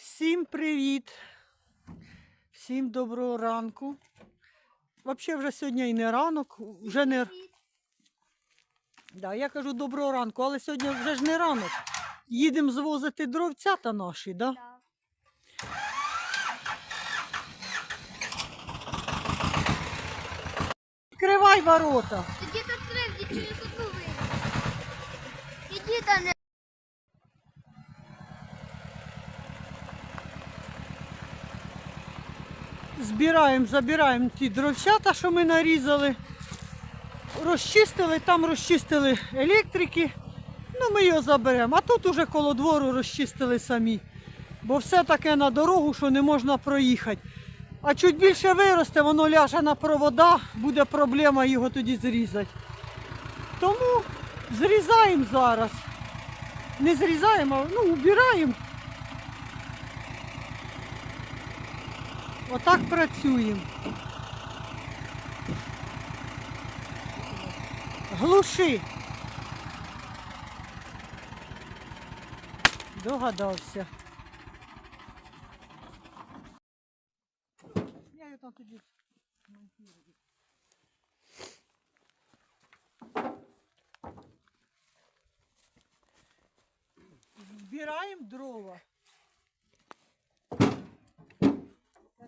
Всім привіт! Всім доброго ранку. Взагалі вже сьогодні і не ранок, вже не. Да, я кажу доброго ранку, але сьогодні вже ж не ранок. Їдемо звозити дровцята наші, да? Да. Відкривай ворота. Открой, где через одну выйдет. Иди да не... Збираємо, забираємо ті дровцята, що ми нарізали. Розчистили, там розчистили електрики. Ну, ми його заберемо. А тут уже коло двору розчистили самі. Бо все таке на дорогу, що не можна проїхати. А чуть більше виросте, воно ляже на провода, буде проблема його тоді зрізати. Тому зрізаємо зараз. Не зрізаємо, ну, убираємо. Отак працюємо. Глуши. Догадався. Я його там тоді змонтую. Збираємо дрова.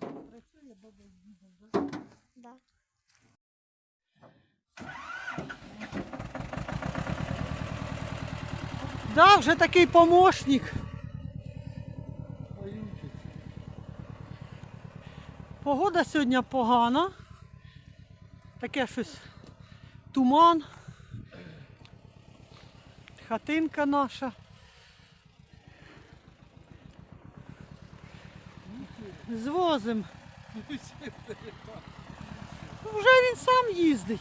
Каже, працює баба з дідом, да? Да. Да, вже такий помощник. Погода сьогодні погана. Таке щось туман. Хатинка наша. Звозим. Вже він сам їздить.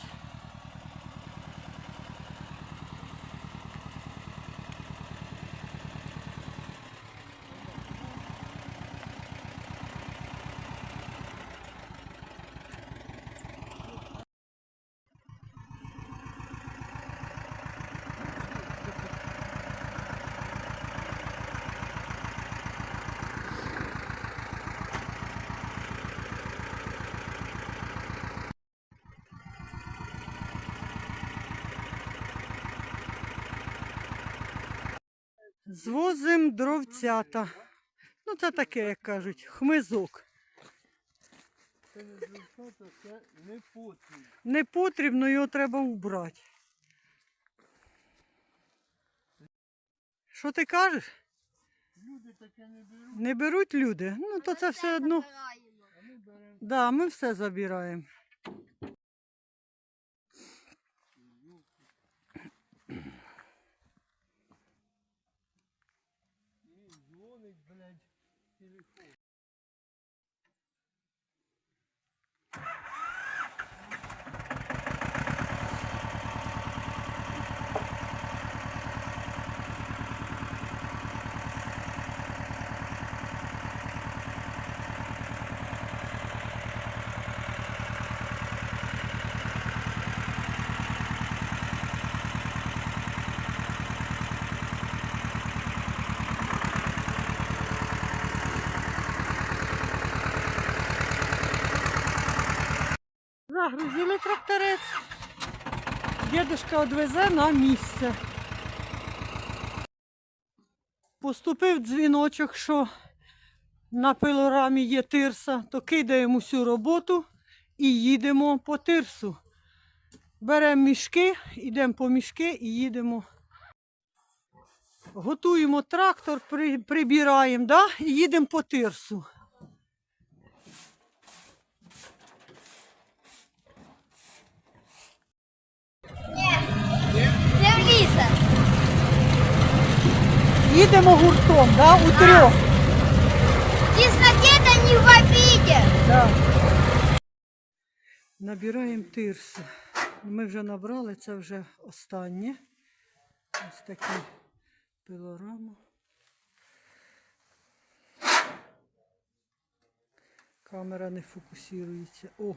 Звозим дровцята. Ну, це таке, як кажуть, хмизок. Це не зручно, це не потрібно. Не потрібно, його треба убрати. Що ти кажеш? Люди таке не беруть, Не беруть люди? Ну, то це все одно. А ми беремо. Да, ми все забираємо. Загрузили тракторець. Дідушка відвезе на місце. Поступив дзвіночок, що на пилорамі є тирса, то кидаємо всю роботу і їдемо по тирсу. Беремо мішки, йдемо по мішки і їдемо. Готуємо трактор, прибираємо да? і їдемо по тирсу. Не влізе. Їдемо гуртом, да? у трьох. Дискотека не в обиде. Да. Набираємо тирсу. Ми вже набрали, це вже останнє. Ось такі пилорама. Камера не фокусується. О,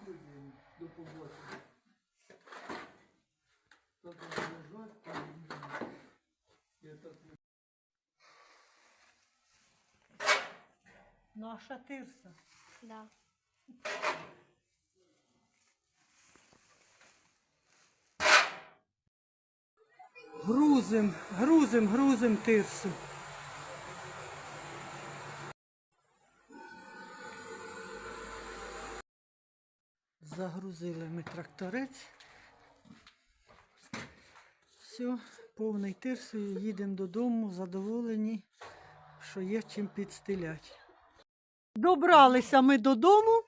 Наша тирса. Да. Грузим, грузим, грузим тирсу. Загрузили ми тракторець. Все, повний тирсою, їдемо додому, задоволені, що є чим підстилять. Добралися ми додому,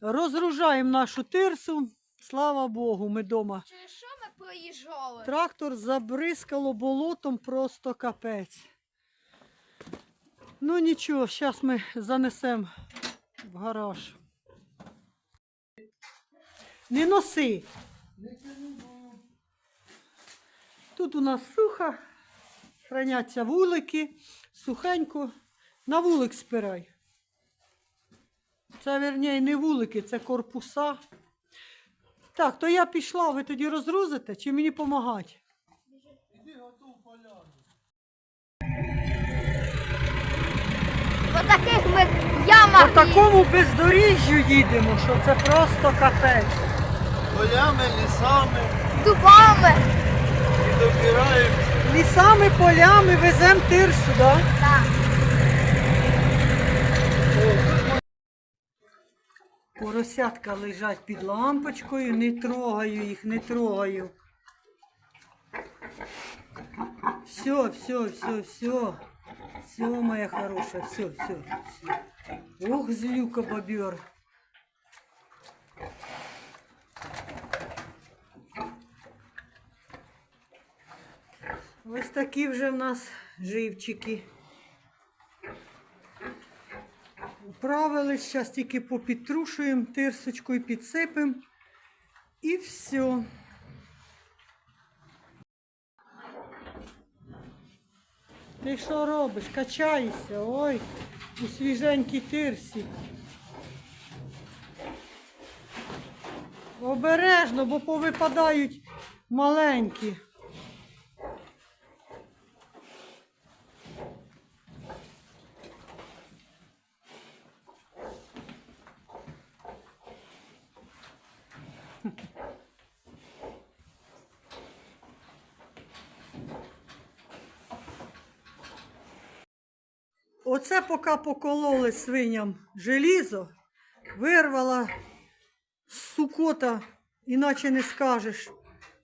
розгружаємо нашу тирсу. Слава Богу, ми вдома. Через що ми проїжджали? Трактор забризкало болотом просто капець. Ну нічого, зараз ми занесемо в гараж. Не носи. Тут у нас сухо, храняться вулики, сухенько. На вулик спирай. Це, верніше, не вулики, це корпуса. Так, то я пішла, ви тоді розгрузите чи мені допомагати? Іди готов поляну. В таких ми ямах По такому бездоріжжю їдемо, що це просто капець. Полями, лісами дубами. і добираємо. Лісами, полями веземо тирсу, да? Так. Поросятка лежать під лампочкою, не трогаю їх, не трогаю. Все, все, все, все. Все, моя хорошая, все, все, все. Ох, злюка бобер. Ось такі вже в нас живчики. Управились, зараз тільки попітрушуємо тирсочкою, підсипемо. І все. Ти що робиш? Качаєшся, ой, у свіженькій тирсі. Обережно, бо повипадають маленькі. Оце поки покололи свиням желізо, вирвала з сукота, іначе не скажеш,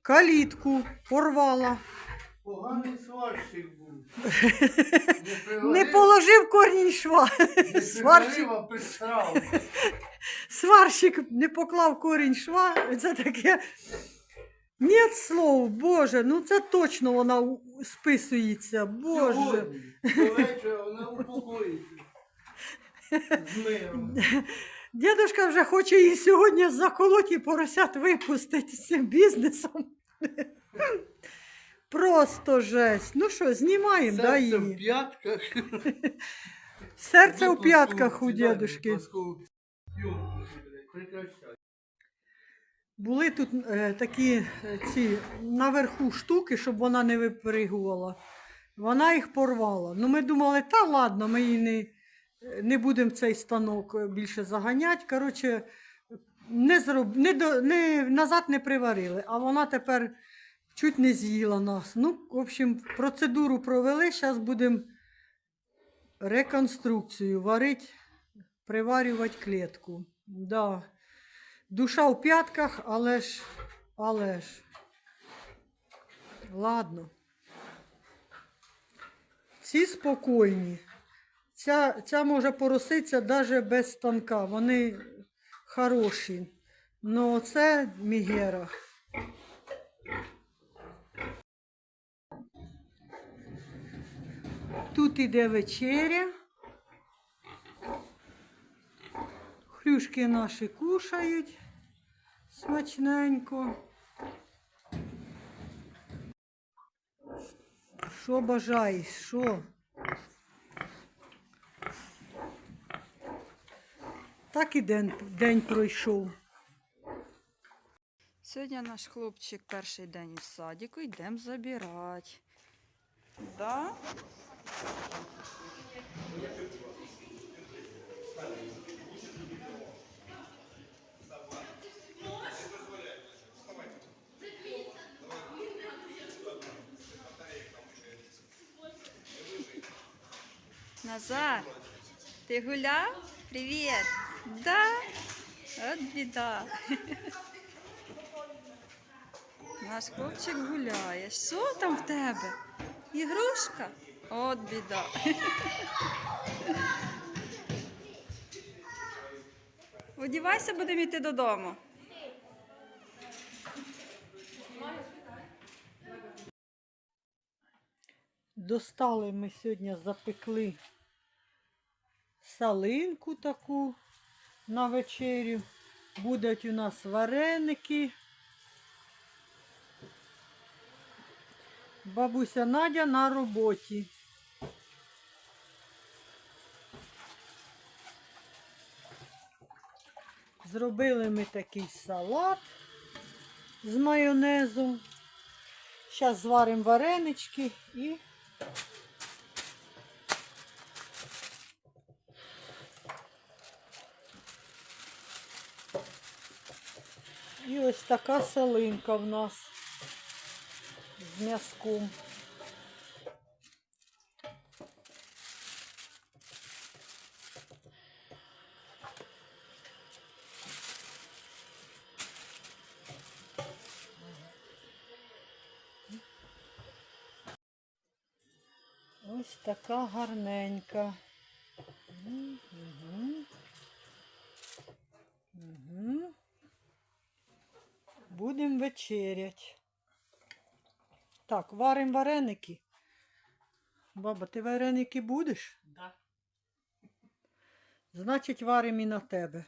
калітку порвала. Поганий сварщик був. Не положив корінь шва. Сварщик, Сварщик сварщик не поклав корінь шва. Це таке. Нет слов, Боже, ну це точно вона у- списується. Боже. Сьогодні, до вечора вона упокоїться. З миром. Дідушка вже хоче її сьогодні заколоти і поросят випустити з цим бізнесом. Просто жесть. Ну що, знімаємо, да, Серце в її? п'ятках. Серце у п'ятках у дідушки. Прекращай. Були тут е, такі е, ці наверху штуки, щоб вона не випригувала. Вона їх порвала. Ну, ми думали, та ладно, ми її не, не будемо цей станок е, більше заганяти. Коротше, не, зроб, не, до, не, назад не приварили, а вона тепер чуть не з'їла нас. Ну, в общем, процедуру провели, зараз будемо реконструкцію варити, приварювати клітку. Да. Душа в п'ятках, але ж, але ж. Ладно. Ці спокійні. Ця, ця може пороситися навіть без станка. Вони хороші. Ну це Мігера. Тут іде вечеря. Хрюшки наші кушають смачненько. Що бажаєш? Що? Так і день, день пройшов. Сьогодні наш хлопчик перший день із садіку, йдемо забирати. Да? Назар, ти гуляв? Привіт. Да? От біда. Наш хлопчик гуляє. Що там в тебе? Ігрушка? От біда. Одівайся, будемо йти додому. Достали ми сьогодні, запекли салинку таку на вечерю. Будуть у нас вареники. Бабуся Надя на роботі. Зробили ми такий салат з майонезом. Зараз зваримо варенички і І ось така салинка в нас з м'язком. Ось така гарненька. Угу. Угу. Будемо вечерять. Так, варимо вареники. Баба, ти вареники будеш? Да. Значить, варимо і на тебе.